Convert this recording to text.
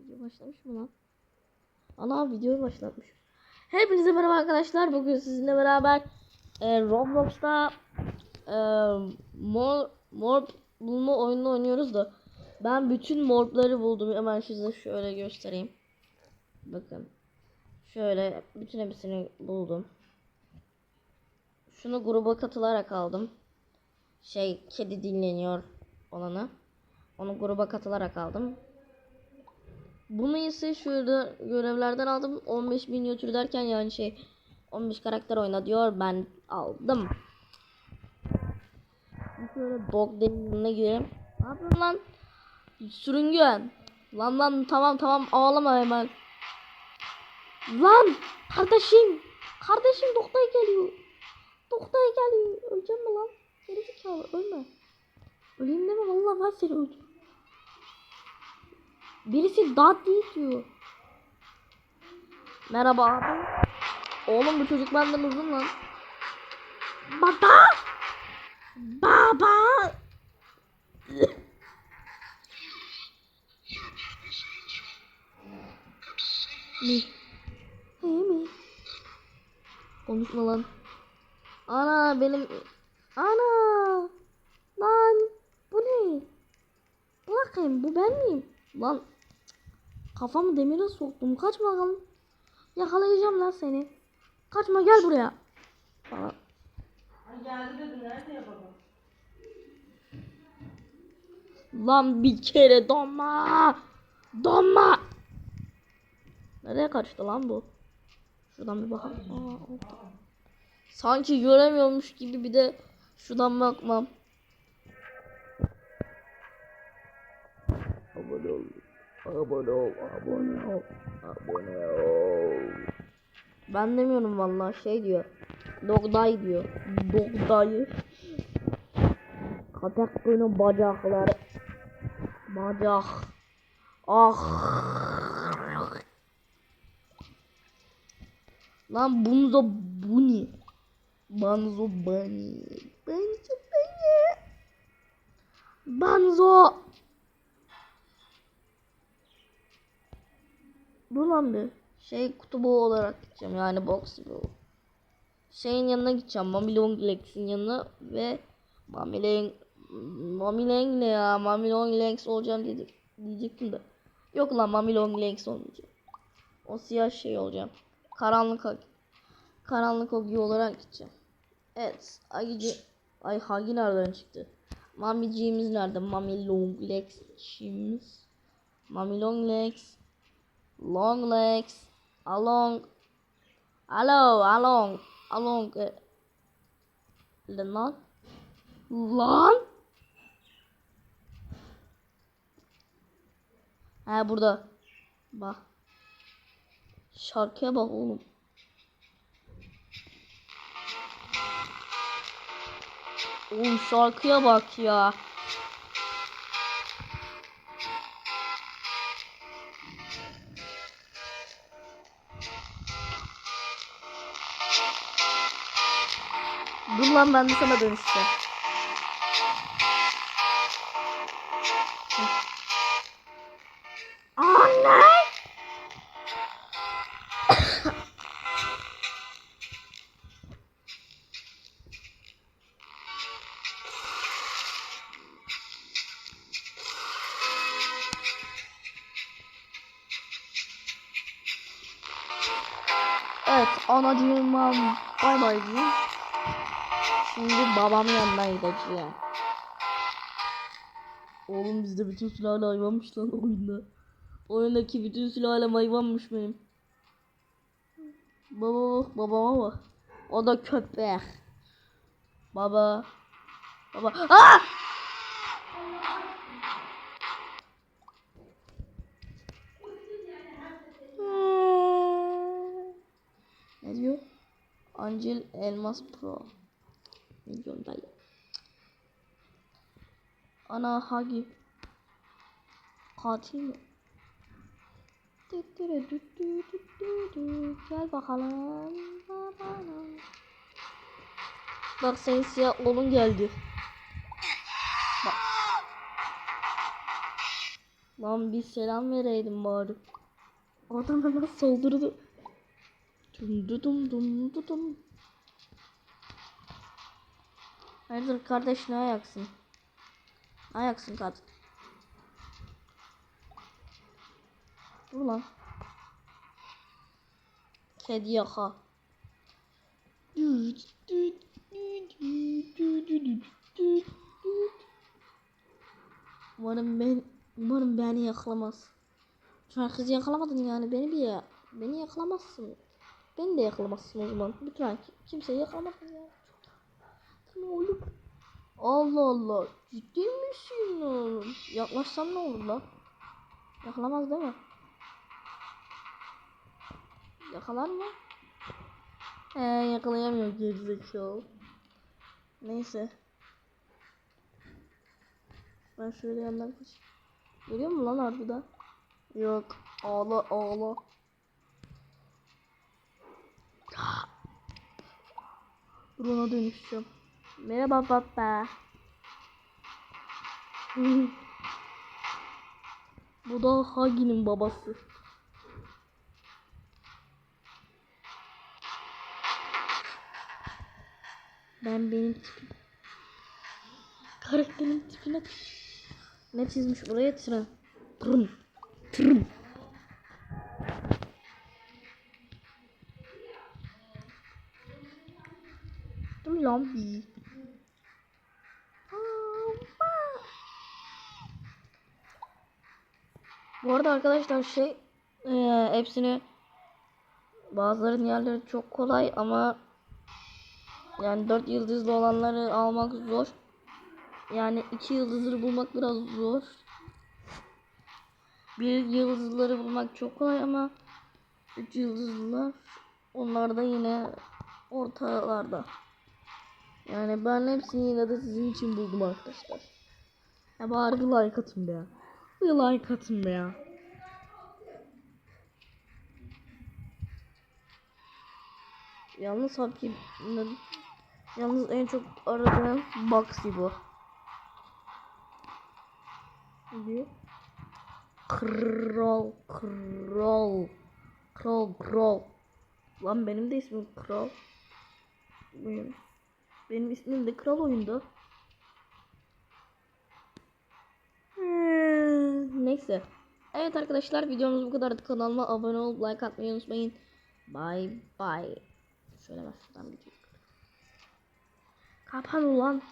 Video başlamış mı lan? Ana video başlatmış. Hepinize merhaba arkadaşlar. Bugün sizinle beraber e, Roblox'ta e, mor, bulma oyununu oynuyoruz da ben bütün morpları buldum. Hemen size şöyle göstereyim. Bakın. Şöyle bütün hepsini buldum. Şunu gruba katılarak aldım. Şey kedi dinleniyor olanı. Onu gruba katılarak aldım. Bunu ise şurada görevlerden aldım. 15 minyatür derken yani şey 15 karakter oyna diyor. Ben aldım. Şöyle dog denizine girelim. Ne yapıyorsun lan? Sürüngen. Lan lan tamam tamam ağlama hemen. Lan kardeşim. Kardeşim doktor geliyor. Doktor geliyor. Öleceğim mi lan? Geri zekalı ölme. Öleyim deme vallahi ben seni öldürürüm. Birisi dat diyor. Merhaba abi. Oğlum bu çocuk benden uzun lan. Baba. Baba. mi? He mi? Konuşma lan. Ana benim ana lan bu ne? Bakayım bu ben miyim? Lan kafamı demire soktum. Kaçma bakalım. Yakalayacağım lan seni. Kaçma gel buraya. Aa, Geldi dedi nerede ya baba? Lan bir kere donma. Donma. Nereye kaçtı lan bu? Şuradan bir bakalım. Aa, orada. Sanki göremiyormuş gibi bir de şuradan bakmam. Abone ol. Abone ol. Abone ol. Abone ol. Ben demiyorum vallahi şey diyor. Dogday diyor. Dogdayı. Köpek boynu bacakları. Bacak. Ah. Lan bunzo buni. Banzo bani. Banzo bani. Banzo. Dur lan bir. Şey kutubu olarak gideceğim yani box bu. Şeyin yanına gideceğim. Mami Long Legs'in yanına ve Mami Long Mami Long ne ya? Mami Long Legs olacağım dedik. Diyecektim de. Yok lan Mami Long Legs olmayacağım. O siyah şey olacağım. Karanlık Hagi. Karanlık Hagi olarak gideceğim. Evet. Hagici. Ay Hagi nereden çıktı? Mamiciğimiz nerede? Mami Long Legs'imiz. Mami Long Legs. Long legs. Along. Alo, along. Along. Lan. Lan. Ha burada. Bak. Şarkıya bak oğlum. Oğlum şarkıya bak ya. Dur lan ben de sana dönüşeceğim. Anne! Evet anacığıma bay bay diyeyim. Şimdi babamın yanına gideceğim. Oğlum bizde bütün sülale hayvanmış lan oyunda. Oyundaki bütün sülale hayvanmış benim. Baba bak babama bak. O da köpek. Baba. Baba. Aa! Ne diyor? Angel Elmas Pro. Milyon. Ana Hagi. Katil mi? Gel bakalım. Bak senin siyah oğlun geldi. Bak. Lan bir selam vereydim bari. Adam hemen saldırdı. Dum dum dum dum dum Hayırdır kardeş ne ayaksın? Ne ayaksın kadın? Dur lan. Kedi yaka. Umarım ben umarım beni yakalamaz. Kızı yakalamadın yani beni bir ya. Beni yakalamazsın. Beni de yakalamazsın o zaman. Lütfen ki- kimseyi yakalamasın ya. Tamam oğlum. Allah Allah. Ciddi misin oğlum? Yaklaşsam ne olur lan? Yakalamaz değil mi? Yakalar mı? He yakalayamıyor gerizekalı. Neyse. Ben şöyle yandan kaç. Görüyor musun lan harbiden? Yok. Ağla ağla. Drone'a dönüşeceğim. Merhaba baba. Bu da Hagi'nin babası. Ben benim tipim. Karakterin tipine ne çizmiş buraya tren. Tırın. Tırın. Dur lan bir. Bu arada arkadaşlar şey eee, hepsini bazıların yerleri çok kolay ama yani 4 yıldızlı olanları almak zor. Yani 2 yıldızları bulmak biraz zor. Bir yıldızları bulmak çok kolay ama 3 yıldızlılar onlar da yine ortalarda. Yani ben hepsini yine de sizin için buldum arkadaşlar. Ya bari like atın be. Bir like atın be ya. Yalnız Hakim Yalnız en çok aradığım Baxi bu. Bir Kral Kral Kral Kral Lan benim de ismim Kral Benim, benim ismim de Kral oyunda Neyse. Evet arkadaşlar videomuz bu kadardı. Kanalıma abone olup like atmayı unutmayın. Bye bye. Şöyle ben şuradan bir Kapan ulan